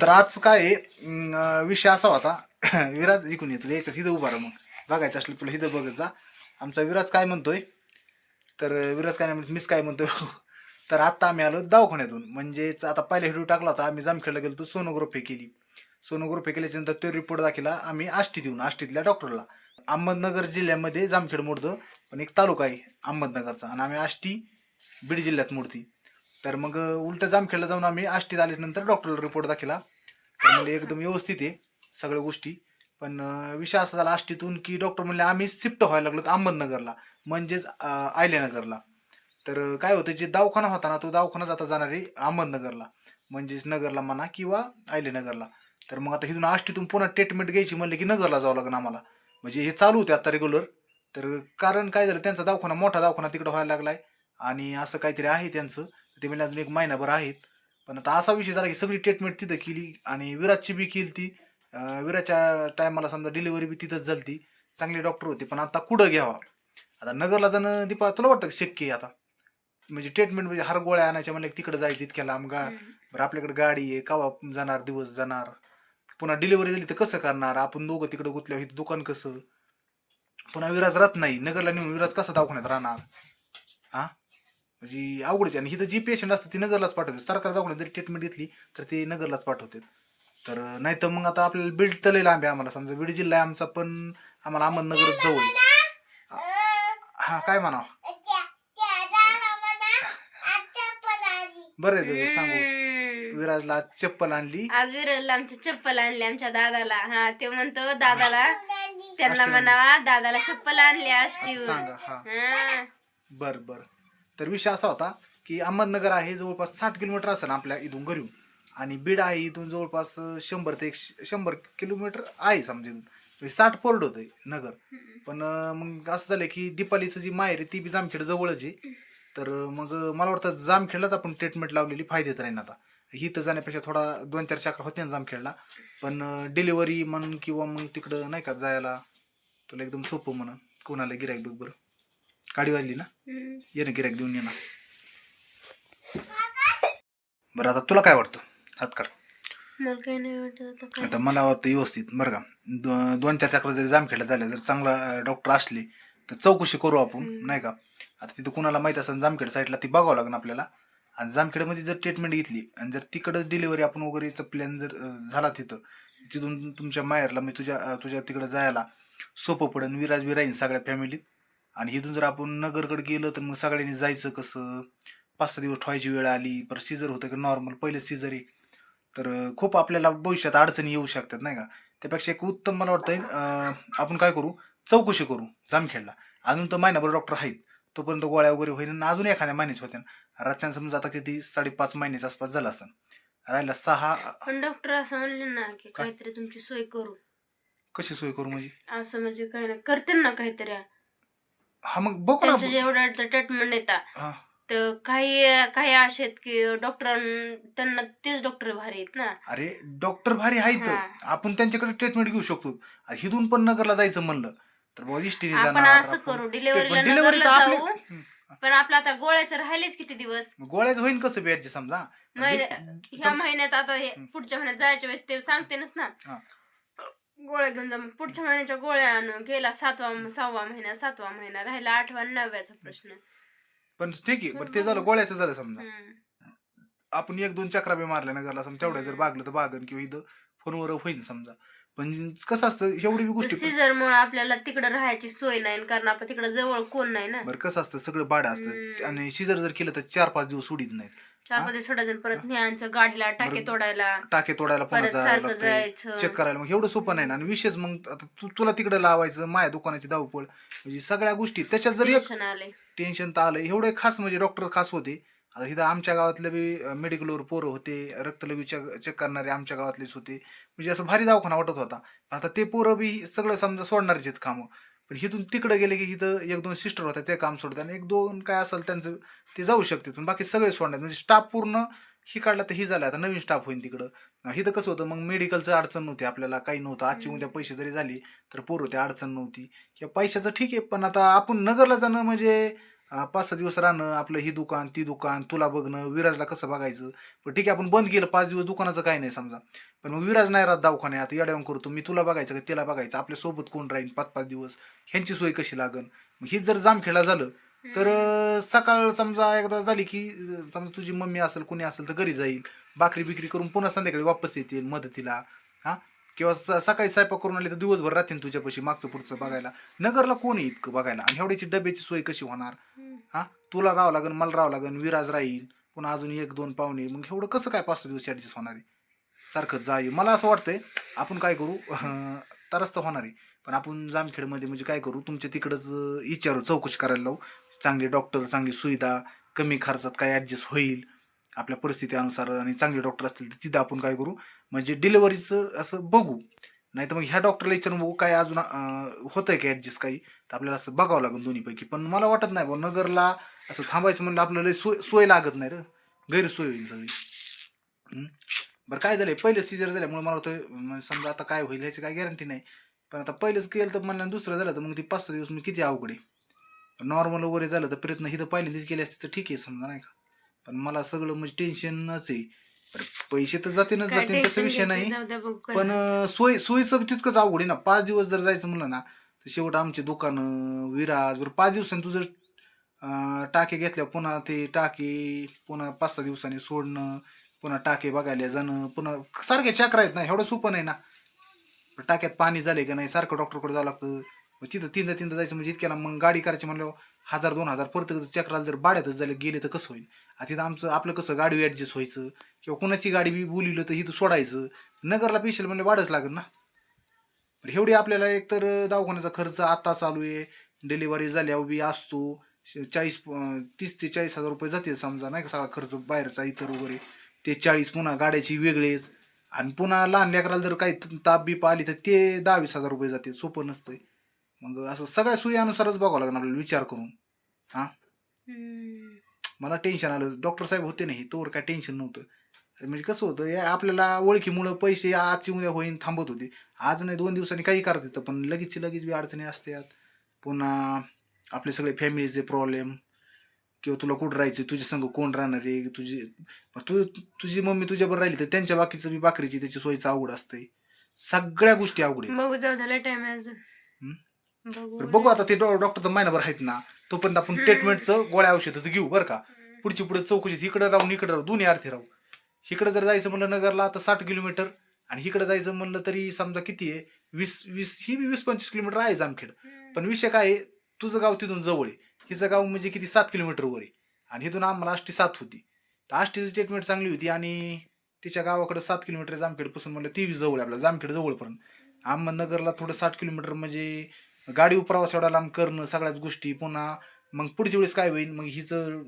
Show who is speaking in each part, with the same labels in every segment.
Speaker 1: तर आज काय आहे, अं, विषय असा होता. विराज इकून येतो यायचं तिथं उभा राहा मग. बघायचं असलं तुला इथं बघत जा. आमचा विराज काय म्हणतोय? तर विराज काय नाही म्हणत मीच काय म्हणतो तर आत्ता आम्ही आलो दवाखान्यातून. म्हणजेच आता पहिला व्हिडिओ टाकला होता आम्ही जामखेडला गेलो तो सोनोग्राफी केली. सोनोग्राफी केल्याच्यानंतर तो रिपोर्ट दाखिला आम्ही आष्टी देऊन आष्टीतल्या डॉक्टरला अहमदनगर जिल्ह्यामध्ये जामखेड मोडतं पण एक तालुका आहे अहमदनगरचा. आणि आम्ही आष्टी बीड जिल्ह्यात मोडती. तर मग उलट जामखेडला जाऊन आम्ही आष्टीत आल्यानंतर डॉक्टरला रिपोर्ट दाखवला तर म्हणजे एकदम व्यवस्थित आहे सगळ्या गोष्टी. पण विषय असा झाला आष्टीतून की डॉक्टर म्हणले आम्ही शिफ्ट व्हायला लागलो अहमदनगरला म्हणजेच आयल्यानगरला. तर काय होतं जे दवाखाना होता ना तो दवाखाना जाता जाणार आहे अहमदनगरला म्हणजेच नगरला म्हणा किंवा आयल्यानगरला. तर मग आता इथून आष्टीतून पुन्हा ट्रीटमेंट घ्यायची म्हणलं की नगरला जावं लागेल आम्हाला. म्हणजे हे चालू होते आता रेग्युलर तर कारण काय झालं त्यांचा दवाखाना मोठा दवाखाना तिकडं व्हायला लागलाय. आणि असं काहीतरी आहे त्यांचं. ते म्हणजे अजून एक महिनाभर आहेत. पण आता असा विषय झाला की सगळी ट्रीटमेंट तिथं केली आणि विराटची बी केली ती. अं, विराटच्या टायमाला समजा डिलिव्हरी बी तिथंच झाली चांगले डॉक्टर होते पण आता कुठं घ्यावा? आता नगरला जाणं दीपा तुला वाटतं शक्य आहे आता? म्हणजे ट्रीटमेंट म्हणजे हर गोळ्या आणायच्या म्हणलं तिकडे जायचं इतक्या लांब गा. बरं आपल्याकडे गाडी आहे कवा जाणार दिवस जाणार? पुन्हा डिलिव्हरी झाली तर कसं करणार? आपण दोघं तिकडे गुतल्यावर इथं दुकान कसं? पुन्हा विराज राहत नाही. नगरला नेऊन विराज कसा दवाखान्यात राहणार? हा म्हणजे अवघड आहे. आणि इथं जी पेशंट असतात ती नगरलाच पाठवते. सरकार दवाखान्यात जरी ट्रीटमेंट घेतली तर ते नगरलाच पाठवतात तर नाही तर मग आता आपल्याला बीड तले लांब आहे आम्हाला. समजा बीड जिल्हा आहे आमचा पण आम्हाला अहमदनगरच जवळ हा काय म्हणावं? बरं आहे सांगू. विराजला चप्पल आणली.
Speaker 2: आज विरलला आमची चप्पल आणली आमच्या दादाला. हा ते म्हणतो दादाला. त्यांना. म्हणावा दादाला चप्पल आणली
Speaker 1: सांगा हा. बर बर. तर विषय असा होता की अहमदनगर आहे जवळपास साठ किलोमीटर असेल आपल्या इथून घरून. आणि बीड आहे इथून जवळपास शंभर ते एक शंभर किलोमीटर आहे समजा इथून. म्हणजे साठ पोर्ड होतं नगर. पण मग असं झालं की दीपालीचं जी माहेर ती बी जामखेड जवळच आहे. तर मग मला वाटतं जामखेडलाच आपण ट्रीटमेंट लावलेली फायदेत राहीन आता. इथं जाण्यापेक्षा थोडा दोन चार चक्र होते ना जामखेडला. पण डिलिव्हरी म्हणून किंवा मग तिकडं नाही का जायला तुला एकदम सोपं म्हणून कोणाला गिरायक बघ गाडी वाजली ना. ये ना गिरायक देऊन ये ना. बरं आता तुला काय वाटतं? हात काढ.
Speaker 2: मला काही नाही वाटत आता काय.
Speaker 1: आता मला वाटतं व्यवस्थित बरं का. दो- दोन चार चक्र जरी जामखेडला झाल्या जर चांगला डॉक्टर असले तर चौकशी करू आपण नाही का? आता तिथं कुणाला माहीत असेल जामखेड साईडला ती बघावं लागेल आपल्याला. आणि जामखेडमध्ये जर ट्रीटमेंट घेतली आणि जर तिकडंच डिलिव्हरी आपण वगैरेचा प्लॅन जर अं, झाला तिथं तिथून तुमच्या माहेरला म्हणजे तुझ्या अं, तुझ्या तिकडं जायला सोपं पडेल विराज बी राहीन सगळ्या फॅमिलीत आणि इथून जर आपण नगरकडे गेलं तर मग सगळ्यांनी जायचं कसं? पाच सहा दिवस ठेवायची वेळ आली परत सीझर होतं की नॉर्मल पहिले सीझर आहे. तर खूप आपल्याला भविष्यात अडचणी येऊ शकतात नाही का? त्यापेक्षा एक उत्तम मला वाटतं आपण काय करू? चौकशी करू जामखेडला. अजून तर महिनाभर डॉक्टर आहेत. तोपर्यंत गोळ्या वगैरे होईल अजून एखाद्या महिन्याच होत्या. रात्र्यानं समजा आता किती? साडेपाच महिन्याच्या आसपास झालं असतं राहिला सहा
Speaker 2: पण डॉक्टर असं म्हणले ना की काहीतरी तुमची सोय करू.
Speaker 1: कशी सोय करू म्हणजे?
Speaker 2: असं म्हणजे काय नाही. करते ना काहीतरी.
Speaker 1: हा मग बघू ना.
Speaker 2: त्यांच्या ट्रीटमेंट येतात
Speaker 1: हा.
Speaker 2: तर काही काही असे आहेत की डॉक्टर त्यांना तेच डॉक्टर भारी आहेत ना.
Speaker 1: अरे डॉक्टर भारी आहेत.
Speaker 2: हा.
Speaker 1: आपण त्यांच्याकडे ट्रीटमेंट घेऊ शकतो. इथून पण नगरला जायचं म्हणलं तर बाबा इष्टीने
Speaker 2: आपण
Speaker 1: जाणार
Speaker 2: असं
Speaker 1: आपण-
Speaker 2: करू डिलिव्हरीला
Speaker 1: पण
Speaker 2: नगरला
Speaker 1: आपले-
Speaker 2: जाऊ. पण आपलं आता गोळ्याचं राहिलेच किती दिवस?
Speaker 1: गोळ्याच होईन कसं बेडचे समजा?
Speaker 2: महिन्या- ह्या महिन्यात आता हे पुढच्या महिन्यात जायच्या वेळेस ते सांगतेनच ना.
Speaker 1: हा.
Speaker 2: गोळ्या घेऊन जा. मग पुढच्या महिन्याच्या गोळ्या आणू. गेला सातवा सहावा महिना सातवा महिना. राहिला आठवा आणि नवव्याचा प्रश्न.
Speaker 1: पण ठीक आहे बरं ते झालं गोळ्याचं झालं समजा.
Speaker 2: हम्म.
Speaker 1: आपण एक दोन चक्रा बी मारल्या नगरला समजा. तेवढ्या जर बागलं तर बागन किंवा इथं फोनवर होईल समजा. पण कसं असतं एवढी बी गोष्टी
Speaker 2: सीझर मुळे आपल्याला तिकडे राहायची सोय नाही कारण आपण तिकडे जवळ कोण नाही ना.
Speaker 1: बरं कसं असतं सगळं भाडं असतं.
Speaker 2: हम्म.
Speaker 1: आणि शिजर जर केलं तर चार पाच दिवस सोडीत नाहीत.
Speaker 2: चारमध्ये सोडायचं परत न्यायचं गाडीला टाके. तोडायला.
Speaker 1: टाके तोडायला
Speaker 2: परत सारखं जायचं.
Speaker 1: चेक करायला. मग एवढं सोपं नाही ना. आणि विशेष मग आता तू तुला तिकडे लावायचं माझ्या दुकानाची धावपळ म्हणजे सगळ्या गोष्टी. त्याच्यात जर
Speaker 2: टेन्शन आले
Speaker 1: टेन्शन तर आलं एवढे खास म्हणजे डॉक्टर खास होते. आता इथं आमच्या गावातले बी मेडिकलवर पोरं होते. रक्तलवी चेक चेक करणारे आमच्या गावातलेच होते. म्हणजे असं भारी दवाखाना वाटत होता. आता ते पोरं बी सगळं समजा सोडणारच आहेत कामं. पण इथून तिकडे गेले की इथं एक दोन सिस्टर होत्या ते काम सोडतात आणि एक दोन काय असेल त्यांचं ते जाऊ शकते. पण बाकी सगळे सोडणार म्हणजे स्टाफ पूर्ण ही काढला तर ही झालं आता नवीन स्टाफ होईल तिकडं. इथं कसं होतं मग मेडिकलचं अडचण नव्हती आपल्याला काही नव्हतं. आजची उद्या पैसे जरी झाली तर पोरं होते अडचण नव्हती. किंवा पैशाचं ठीक आहे पण आता आपण नगरला जाणं म्हणजे पाच सहा दिवस राहणं आपलं ही दुकान ती दुकान तुला बघणं विराजला कसं बघायचं? पण ठीक आहे आपण बंद केलं पाच दिवस दुकानाचं काही नाही समजा. पण मग विराज नाही राहत दवाखान्यात येड्यावून करतो मी तुला बघायचं का तिला बघायचं? आपल्यासोबत कोण राहील पाच पाच दिवस? ह्यांची सोय कशी लागन? मग ही जर जामखेडा झालं तर सकाळ समजा एकदा झाली की समजा तुझी मम्मी असेल कोणी असेल तर घरी जाईल. भाकरी बिकरी करून पुन्हा संध्याकाळी वापस येतील मदतीला. हा? किंवा स- सकाळी स्वयंपाक करून आली तर दिवसभर राहतील तुझ्यापाशी मागचं पुढचं बघायला. नगरला कोण आहे इतकं बघायला? आणि एवढ्याची डब्याची सोय कशी होणार. हा? तुला राहावं लागेल मला राहावं लागेल विराज राहील पुन्हा अजून एक दोन पाहुणे मग एवढं कसं काय पाच दिवस ॲडजस्ट होणार आहे? सारखं जाई मला असं वाटतंय आपण काय करू? तरच तर होणार आहे. पण आपण जामखेडमध्ये म्हणजे काय करू? तुमच्या तिकडंच विचारू चौकशी करायला लावू. चांगले डॉक्टर चांगली सुविधा कमी खर्चात काय ॲडजस्ट होईल? आपल्या परिस्थितीनुसार आणि चांगले डॉक्टर असतील तर तिथं आपण काय करू? म्हणजे डिलिव्हरीचं असं बघू. नाही तर मग ह्या डॉक्टरला विचारून बघू काय अजून होतं होतंय का ॲडजस्ट काही. तर आपल्याला असं बघावं लागेल दोन्हीपैकी. पण मला वाटत नाही बा नगरला असं थांबायचं म्हणलं आपल्याला सोय सोय लागत नाही र. गैरसोय होईल सगळी. बरं काय झालं पहिलं सिजर झाल्यामुळे मला होतं समजा आता काय होईल ह्याची काय गॅरंटी नाही. पण आता पहिलंच केलं तर म्हणलं दुसरं झालं तर मग ती पाच सहा दिवस मी किती अवघड आहे. नॉर्मल वगैरे झालं तर प्रयत्न ही तर पहिल्यांदाच केले असते तर ठीक आहे समजा नाही का? पण मला सगळं म्हणजे टेन्शनच आहे. पैसे तर जातीलच
Speaker 2: काय
Speaker 1: जातील तसा
Speaker 2: tension
Speaker 1: विषय
Speaker 2: घ्यायचं,
Speaker 1: नाही.
Speaker 2: जाऊ द्या बघू काय.
Speaker 1: पण अं, सोय सोयीचं तितकंच अवघड आहे ना. पाच दिवस जर जायचं म्हणलं ना तर शेवट आमचे दुकानं विराज बरं पाच दिवसांनी तू जर अं, टाके घेतल्या पुन्हा ते टाके पुन्हा पाच सहा दिवसांनी सोडणं पुन्हा टाके बघायला जाणं पुन्हा सारखे चक्र आहेत ना एवढं सोपं नाही ना. टाक्यात पाणी झालंय का नाही सारखं डॉक्टरकडे जावं लागतं. मग तिथं तीनदा तीनदा जायचं म्हणजे इतक्याला मग गाडी करायची म्हणल्यावर हजार दोन हजार परत चक्राला जर बाड्यातच झालं गेले तर कसं होईल तिथं आमचं आपलं कसं गाडी ॲडजस्ट व्हायचं? किंवा कोणाची गाडी बी बोलिलं तर इथं सोडायचं? नगरला पेशल म्हणजे वाढच लागेल ना? एवढी आपल्याला एकतर दवाखान्याचा खर्च आत्ता चालू आहे. डिलिव्हरी झाल्यावर बी असतो. चाळीस तीस ते चाळीस हजार रुपये जाते समजा नाही का? सगळा खर्च बाहेरचा इतर वगैरे. ते चाळीस पुन्हा गाड्याची वेगळेच. आणि पुन्हा लहान लेकराला जर काही ताप बीप आली तर ते दहावीस हजार रुपये जाते सोपं नसतंय. मग असं सगळ्या सोयीनुसारच बघावं लागणार आपल्याला विचार करून.
Speaker 2: हम्म.
Speaker 1: मला टेन्शन आलं. डॉक्टर साहेब होते नाही तोवर काय टेन्शन नव्हतं. अरे म्हणजे कसं होतं या आपल्याला ओळखीमुळं पैसे आजची उद्या होईन थांबत होते. आज नाही दोन दिवसांनी काही करत येतं पण लगेचची लगेच बी अडचणी असतात. पुन्हा आपले सगळे फॅमिलीचे प्रॉब्लेम किंवा तुला कुठं राहायचं तुझ्या संग कोण राहणार आहे? तुझी तू तुझी मम्मी तुझ्याबरोबर राहिली तर त्यांच्या बाकीचं बी बाकरीची त्याची सोयीचं अवघड असते सगळ्या गोष्टी
Speaker 2: टाइम आहे
Speaker 1: बरं बघू आता ते डॉक्टर तर महिनाभर आहेत ना तोपर्यंत आपण. ट्रीटमेंटचं गोळ्या औषधं घेऊ बरं का. पुढची पुढे चौकशीत इकडे राहून इकडे राहू दोन्ही अर्थी राहू. इकडे जर जायचं म्हणलं नगरला तर साठ किलोमीटर. आणि इकडे जायचं म्हणलं तरी समजा किती आहे? वीस वीस ही बी वीस पंचवीस किलोमीटर आहे जामखेड. पण विषय काय आहे? तुझं गाव तिथून जवळ आहे. हिचं गाव म्हणजे किती? सात किलोमीटरवर आहे. आणि इथून आम्हाला आष्टी सात होती. तर आष्टीची ट्रीटमेंट चांगली होती आणि तिच्या गावाकडे सात किलोमीटर जामखेडपासून म्हणलं ती जवळ आहे आपल्याला जामखेड जवळपर्यंत. अहमदनगरला थोडं साठ किलोमीटर म्हणजे गाडी प्रवास एवढा लांब करणं सगळ्याच गोष्टी पुन्हा मग पुढच्या वेळेस काय होईल मग हिचं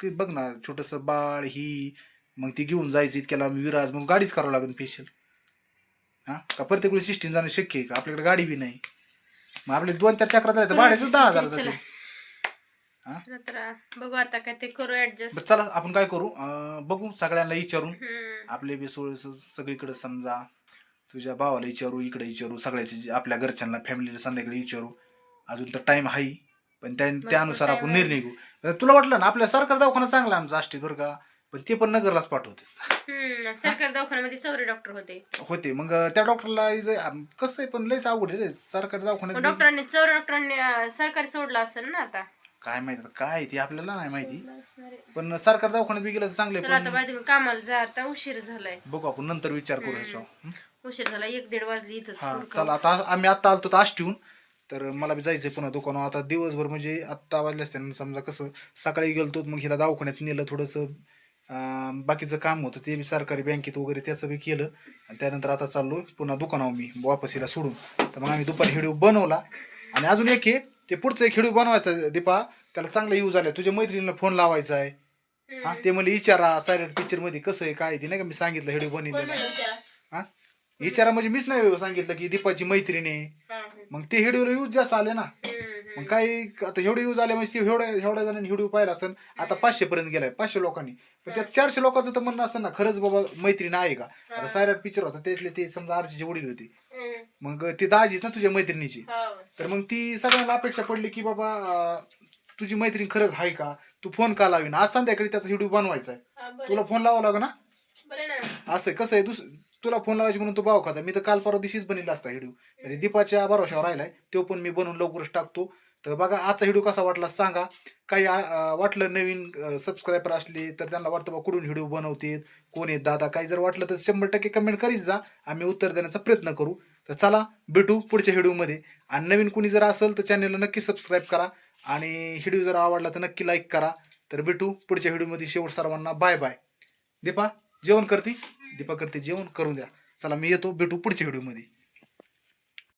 Speaker 1: बघ ना छोटंसं बाळ ही मग ती घेऊन जायचं इतक्या लांब विराज मग गाडीच करावं लागेल स्पेशल हां? का प्रत्येक वेळेस सिस्टीम जाणं शक्य आहे का? आपल्याकडे गाडी बी नाही. मग आपले दोन चार चक्रात जायचं भाड्याचं दहा हजार
Speaker 2: चला.
Speaker 1: जाते हा?
Speaker 2: तर बघू आता काय ते करू ऍडजस्ट
Speaker 1: बरं चला आपण काय करू? अं, बघू सगळ्यांना विचारून. आपले बी सोय सगळीकडे समजा. तुझ्या भावाला विचारू इकडे विचारू सगळ्याचे आपल्या घरच्यांना फॅमिलीला संध्याकाळी विचारू. अजून तर टाइम आहे पण त्या त्यानुसार आपण. निर्णय घेऊ. तुला वाटलं ना आपल्या सरकार दवाखाना चांगला आमचा आष्टीत बरं का? पण ते पण नगरलाच पाठवते.
Speaker 2: सरकारी दवाखान्यामध्ये चौरे डॉक्टर होते.
Speaker 1: होते मग त्या डॉक्टरला कसं आहे पण लयच अवघड आहे रे. सरकारी दवाखान्यात
Speaker 2: डॉक्टरांनी चौरे डॉक्टरांनी सरकारी सोडलं असेल ना आता.
Speaker 1: काय माहिती काय ते आपल्याला नाही माहिती. पण सरकारी दवाखान्यात बी गेलं तर चांगलं
Speaker 2: कामाला जा आता उशीर झालाय.
Speaker 1: बघू आपण नंतर विचार करू. ह्याच्यावर?
Speaker 2: उशीर झाला एक दीड वाजली
Speaker 1: हा चला आता आम्ही आत्ता आलतो तर ठेवून तर मला बी जायचंय पुन्हा दुकानावर. आता दिवसभर म्हणजे आत्ता वाजले असते ना समजा कसं सकाळी गेलतो मग हिला दवाखान्यात नेलं थोडंसं अं, बाकीचं काम होतं ते बी सरकारी बँकेत वगैरे त्याचं बी केलं. आणि त्यानंतर आता चाललो पुन्हा दुकानावर मी वापस हिला सोडून. तर मग आम्ही दुपारी व्हिडिओ बनवला. आणि अजून एक आहे ते पुढचं एक व्हिडिओ बनवायचा दीपा. त्याला चांगला यूज आला तुझ्या मैत्रिणीला फोन लावायचा आहे. हा ते मला विचारा सायलेंट पिक्चरमध्ये कसं आहे काय आहे ते. नाही का मी सांगितलं व्हिडिओ
Speaker 2: कोण
Speaker 1: बनवलेला
Speaker 2: म्हणलं विचारा?
Speaker 1: हा? विचारा म्हणजे मीच नाही सांगितलं की दीपाची मैत्रीण. मग ते व्हिडिओला यूज जास्त आले ना. मग. काही आता एवढे यूज आले म्हणजे एवढ्या एवढ्या जणांनी व्हिडिओ पाहिला असेल आता पाचशे पर्यंत गेलाय पाचशे लोकांनी. पण त्यात चारशे लोकांचं तर म्हणणं असं ना खरंच बाबा मैत्रीण आहे का? आता सायराट पिक्चर होता त्यातले ते समजा आरजीचे वडील होते. मग ते दाजीच ना तुझ्या मैत्रिणीची. तर मग ती सगळ्यांना अपेक्षा पडली की बाबा तुझी मैत्रीण खरंच आहे का? तू फोन का लावीन? आज संध्याकाळी त्याचा व्हिडिओ बनवायचा आहे तुला फोन लावा लाग ना?
Speaker 2: ना.
Speaker 1: असं कसं आहे? दुस तुला फोन लावायची म्हणून तो भाव खाता. मी तर काल परवा दिवशीच बनवला असता हिडू म्हणजे दीपाच्या भरोशावर राहिलाय तो पण मी बनवून लवकरच टाकतो. तर बघा आजचा व्हिडिओ कसा वाटला सांगा. काही वाटलं नवीन सबस्क्रायबर असले तर त्यांना वाटतं बा कुठून व्हिडिओ बनवतेत कोण आहेत दादा? काही जर वाटलं तर शंभर टक्के कमेंट करीत जा. आम्ही उत्तर देण्याचा प्रयत्न करू. तर चला भेटू पुढच्या व्हिडिओमध्ये आणि नवीन कुणी जर असेल तर चॅनलला नक्की सबस्क्राईब करा. आणि व्हिडिओ जर आवडला तर नक्की लाईक करा. तर भेटू पुढच्या व्हिडिओमध्ये शेवट सर्वांना बाय बाय दीपा जेवण करते दीपा करते जेवण करून द्या. चला मी येतो भेटू पुढच्या व्हिडिओमध्ये.